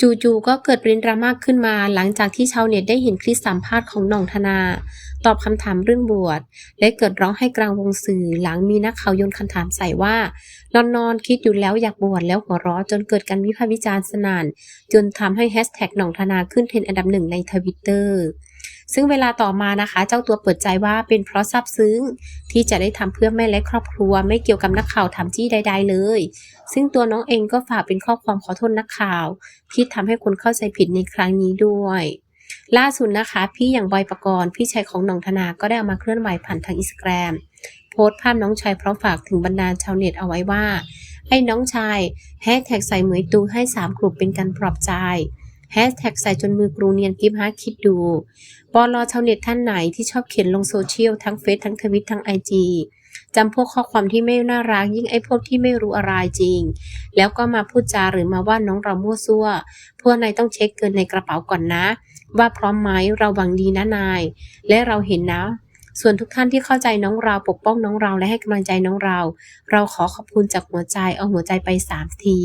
จู่ๆก็เกิดประเด็นดราม่าขึ้นมา หลังจากที่ชาวเน็ตได้เห็นคลิปสัมภาษณ์ของหน่องธนา ตอบคำถามเรื่องบวชและเกิดร้องให้กลางวงสื่อ หลังมีนักข่าวโยนคำถามใส่ว่านอนนอนคิดอยู่แล้วอยากบวชแล้วหัวเราะจนเกิดการวิพากษ์วิจารณ์สนานจนทำให้แฮชแท็กหน่องธนาขึ้นเทรนด์อันดับหนึ่งในทวิตเตอร์ ซึ่งเวลาต่อมานะคะ เจ้าตัวเปิดใจว่าเป็นเพราะซาบซึ้ง ที่จะได้ทำเพื่อแม่และครอบครัว ไม่เกี่ยวกับนักข่าวถามจี้ใด ๆ เลย ซึ่งตัวน้องเองก็ฝากเป็นข้อความขอโทษนักข่าว ที่ทำให้คนเข้าใจผิดในครั้งนี้ด้วย ล่าสุดนะคะ พี่อย่างบอยปกรณ์พี่ชายของหน่องธนาก็ได้เอามาเคลื่อนไหวผ่านทางอินสตาแกรมโพสต์ภาพน้องชายพร้อมฝากถึงบรรดาชาวเน็ตเอาไว้ว่าไอ้น้องชายแฮชแท็กใส่เหมยตูให้สามกลุ่มเป็นการปลอบใจ แฮชแท็กใส่จนมือกรูเนียนกิฟฮะคิดดูปอลอชาวเน็ตท่านไหนที่ชอบเขียนลงโซเชียลทั้งเฟซทั้งทวิตทั้งไอจีจำพวกข้อความที่ไม่น่ารักยิ่งไอ้พวกที่ไม่รู้อะไรจริง แล้วก็มาพูดจาหรือมาว่าน้องเรามั่วซั่ว พวกนายต้องเช็คเกินในกระเป๋าก่อนนะ ว่าพร้อมไหมเราหวังดีนะนาย และเราเห็นนะ ส่วนทุกท่านที่เข้าใจน้องเราปกป้องน้องเราและให้กำลังใจน้องเรา เราขอขอบคุณจากหัวใจเอาหัวใจไปสามที